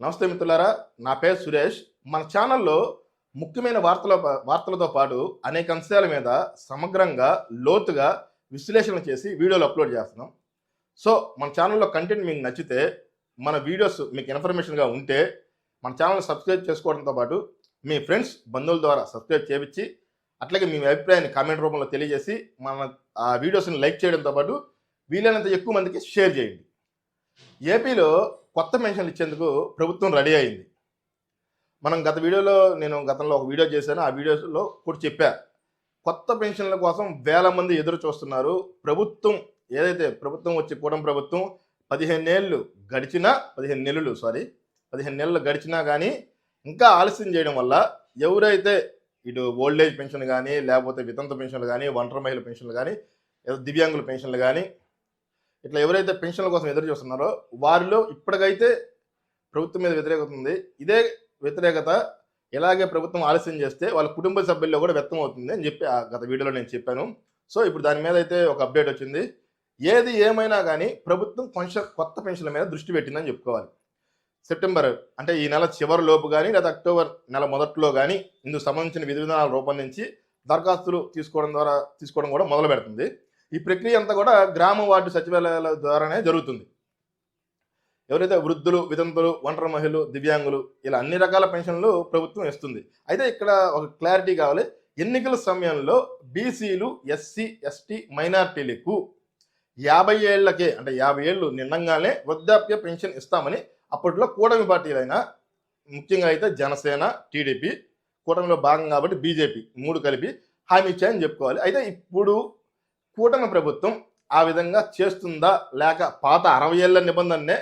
నమస్తే మిత్రులారా నా పేరు సురేష్. మన ఛానల్లో ముఖ్యమైన వార్తల వార్తలతో పాటు అనేక అంశాల మీద సమగ్రంగా లోతుగా విశ్లేషణ చేసి వీడియోలు అప్లోడ్ చేస్తున్నాం. సో మన ఛానల్లో కంటెంట్ మీకు నచ్చితే మన వీడియోస్ మీకు ఇన్ఫర్మేషన్గా ఉంటే మన ఛానల్ సబ్స్క్రైబ్ చేసుకోవడంతో పాటు మీ ఫ్రెండ్స్ బంధువుల ద్వారా సబ్స్క్రైబ్ చేయించి అట్లాగే మీ అభిప్రాయాన్ని కామెంట్ రూపంలో తెలియజేసి మన ఆ వీడియోస్ని లైక్ చేయడంతో పాటు వీలైనంత ఎక్కువ మందికి షేర్ చేయండి. ఏపీలో కొత్త పెన్షన్లు ఇచ్చేందుకు ప్రభుత్వం రెడీ అయింది. మనం గత వీడియోలో నేను గతంలో ఒక వీడియో చేశాను. ఆ వీడియోలో కూడా చెప్పా. కొత్త పెన్షన్ల కోసం వేల మంది ఎదురు చూస్తున్నారు. ప్రభుత్వం ఏదైతే ప్రభుత్వం వచ్చి కూడం ప్రభుత్వం పదిహేను ఏళ్ళు గడిచినా పదిహేను నెలలు సారీ పదిహేను నెలలు గడిచినా కానీ ఇంకా ఆలస్యం చేయడం వల్ల ఎవరైతే ఇటు ఓల్డ్ ఏజ్ పెన్షన్ కానీ లేకపోతే వితంత పెన్షన్లు కానీ ఒంటరి మహిళ పెన్షన్లు కానీ దివ్యాంగుల పెన్షన్లు కానీ ఇట్లా ఎవరైతే పెన్షన్ల కోసం ఎదురు చూస్తున్నారో వారిలో ఇప్పటికైతే ప్రభుత్వం మీద వ్యతిరేకత ఉంది. ఇదే వ్యతిరేకత ఎలాగే ప్రభుత్వం ఆలస్యం చేస్తే వాళ్ళ కుటుంబ సభ్యుల్లో కూడా వ్యక్తం అవుతుంది అని చెప్పి ఆ గత వీడియోలో నేను చెప్పాను. సో ఇప్పుడు దాని మీద అయితే ఒక అప్డేట్ వచ్చింది. ఏది ఏమైనా కానీ ప్రభుత్వం కొంచెం కొత్త పెన్షన్ల మీద దృష్టి పెట్టిందని చెప్పుకోవాలి. సెప్టెంబర్ అంటే ఈ నెల చివరి లోపు కానీ లేదా అక్టోబర్ నెల మొదట్లో కానీ ఇందుకు సంబంధించిన విధి విధానాలు రూపొందించి దరఖాస్తులు తీసుకోవడం ద్వారా తీసుకోవడం కూడా మొదలు పెడుతుంది ఈ ప్రక్రియ అంతా కూడా గ్రామ వార్డు సచివాలయాల ద్వారానే జరుగుతుంది. ఎవరైతే వృద్ధులు వితంతులు ఒంటరి మహిళలు దివ్యాంగులు ఇలా అన్ని రకాల పెన్షన్లు ప్రభుత్వం ఇస్తుంది. అయితే ఇక్కడ ఒక క్లారిటీ కావాలి. ఎన్నికల సమయంలో బీసీలు ఎస్సీ ఎస్టీ మైనార్టీలకు యాభై ఏళ్ళకే అంటే యాభై ఏళ్ళు నిండంగానే వృద్ధాప్య పెన్షన్ ఇస్తామని అప్పట్లో కూటమి పార్టీలైన ముఖ్యంగా అయితే జనసేన టీడీపీ కూటమిలో భాగం కాబట్టి బీజేపీ మూడు కలిపి హామీ ఇచ్చాయని చెప్పుకోవాలి. అయితే ఇప్పుడు కూటమి ప్రభుత్వం ఆ విధంగా చేస్తుందా లేక పాత అరవై ఏళ్ళ నిబంధననే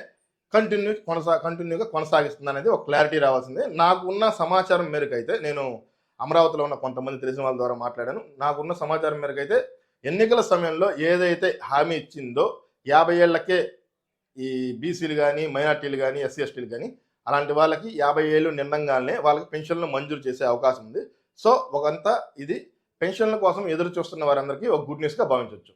కంటిన్యూ కొనసా కంటిన్యూగా కొనసాగిస్తుంది అనేది ఒక క్లారిటీ రావాల్సిందే. నాకున్న సమాచారం మేరకు అయితే నేను అమరావతిలో ఉన్న కొంతమంది తెలిసిన వాళ్ళ ద్వారా మాట్లాడాను. నాకున్న సమాచారం మేరకు అయితే ఎన్నికల సమయంలో ఏదైతే హామీ ఇచ్చిందో యాభై ఏళ్ళకే ఈ బీసీలు కానీ మైనార్టీలు కానీ ఎస్సీ ఎస్టీలు కానీ అలాంటి వాళ్ళకి యాభై ఏళ్ళు నిండంగానే వాళ్ళకి పెన్షన్లు మంజూరు చేసే అవకాశం ఉంది. సో ఒకంతా ఇది పెన్షన్ల కోసం ఎదురు చూస్తున్న వారందరికీ ఒక గుడ్ న్యూస్గా భావించవచ్చు.